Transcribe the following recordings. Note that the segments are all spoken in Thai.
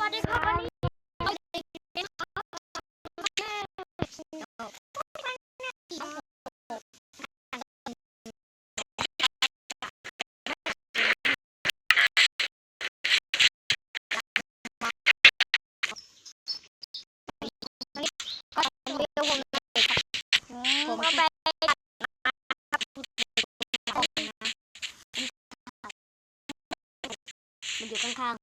วัสดีครับวันนี้ผมก็ไปมันอยู่ข้าง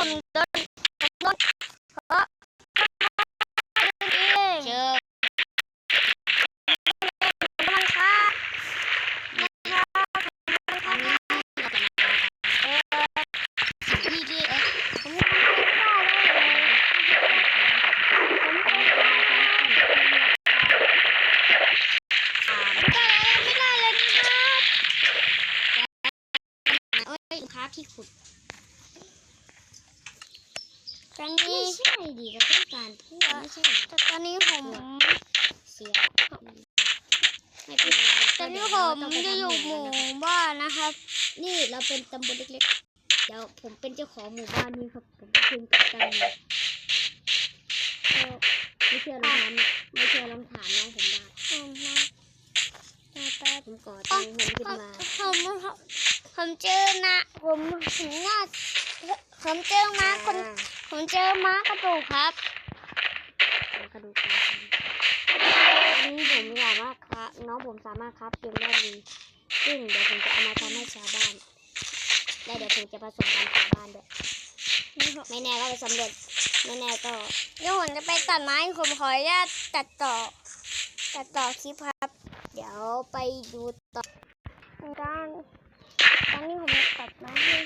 ผมโดนโดนเพราะๆเจอมันค่ะอันนี้เราจะมาสิ่งที่ที่เอ๊ะผมไม่ได้เลยไม่ได้เลยไม่ได้เลยครับเอ้ยค้าที่ขุด ตอนไม่นี้ใช่ดิเราต้องการพูดไม่ใช่แต่ตอนนี้ผมเสียไม่เป็นไรตอนนี้ผมจะอยู่หมู่บ้านนะครับ นี่เราเป็นตำบลเล็กๆ เดี๋ยวผมเป็นเจ้าของหมู่บ้านนี้ครับ ผมเป็นกัปตันเลยไม่เชื่อลองถามไม่เชื่อลองถามน้องผมได้ผมมาแป๊บผมก่อตั้งผมขึ้นมาผมผมเจอนะ ผมถึงว่าผมเจอม้าคน ผมเจอม้ากระดูกครับอ่ากระดูกขาอันนี้ผมอยากว่าครับน้องผมสามารถครับเกมได้ดีซึ่งเดี๋ยวผมจะเอามาทำให้ชาวบ้านและเดี๋ยวผมจะผสมพันธุ์ชาวบ้านด้วยไม่แน่ก็ไปสำรวจไม่แน่ก็เดี๋ยวผมจะไปตัดไม้ผมขออนุญาตตัดต่อตัดต่อคลิปครับ เดี๋ยวไปดูต่อด้านตอนนี้ผมจะตัดไม้ให้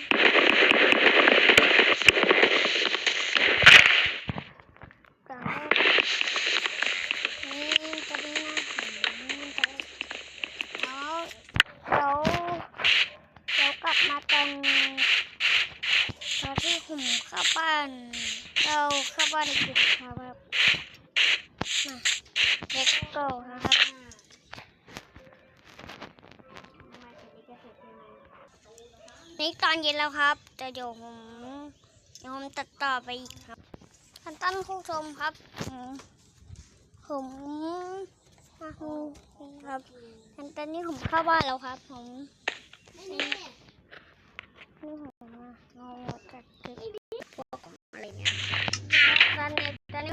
ต่อนี่จะดีนะแล้วแล้วแล้วกลับมาตรงตอนที่ผม เข้าบ้านเราเข้าบ้านอีกทีครับมาเล็กโตนะครับนี่ตอนเย็นแล้วครับแต่เดี๋ยวผมเดี๋ยวผมตัดต่อไปอีกครับท่านท่านผู้ชมครับ ผมผมาดูครับท่านตอนนี้ผมเข้าบ้านแล้วครับ ผมนี่ผมมาเราจัดเก็บ พวกของอะไรเงี้ย ตอนนี้ตอนนี้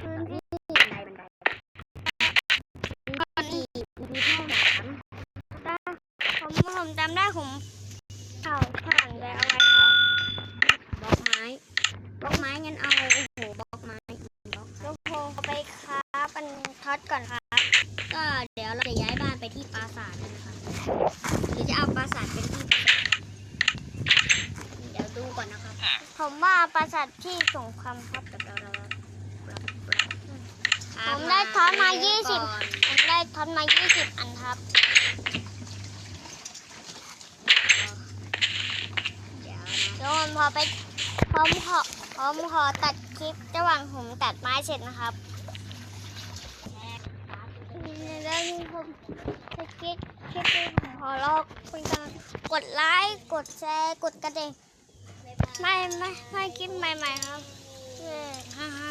พื้นที่ บันไดบันได ตอนนี้มีท่อน้ผมผมจำได้ผมเผาถ่านไว้เอาไว้ครับบล็อกไม้บล็อกไม้งั้นเอาโอ้โหบล็อกไม้บล็อกแล้วผมเอาไปค้าเป็นท็อตก่อนครับ ก็เดี๋ยวเราจะย้ายบ้านไปที่ปราสาทนนะคะหรือจะเอาปราสาทเป็นที่เดี๋ยวดูก่อนนะครับ ผมว่าปราสาทที่สงครามครับ เดี๋ยวเราเรา ผมได้ทอนมา 20 ผมได้ท็อตมา 20 อันครับ เดี๋ยวนะเดี๋ยวผมพอไปผมขอผมขอตัดคลิประหว่างผมตัดไม้เสร็จนะครับแล้วผมจะคลิปคลิปนี้ผมขอลอกคุณกันกดไลค์กดแชร์กดกระดิ่งไม่ไม่ไม่คลิปใหม่ๆครับเย้ฮ่าฮ่า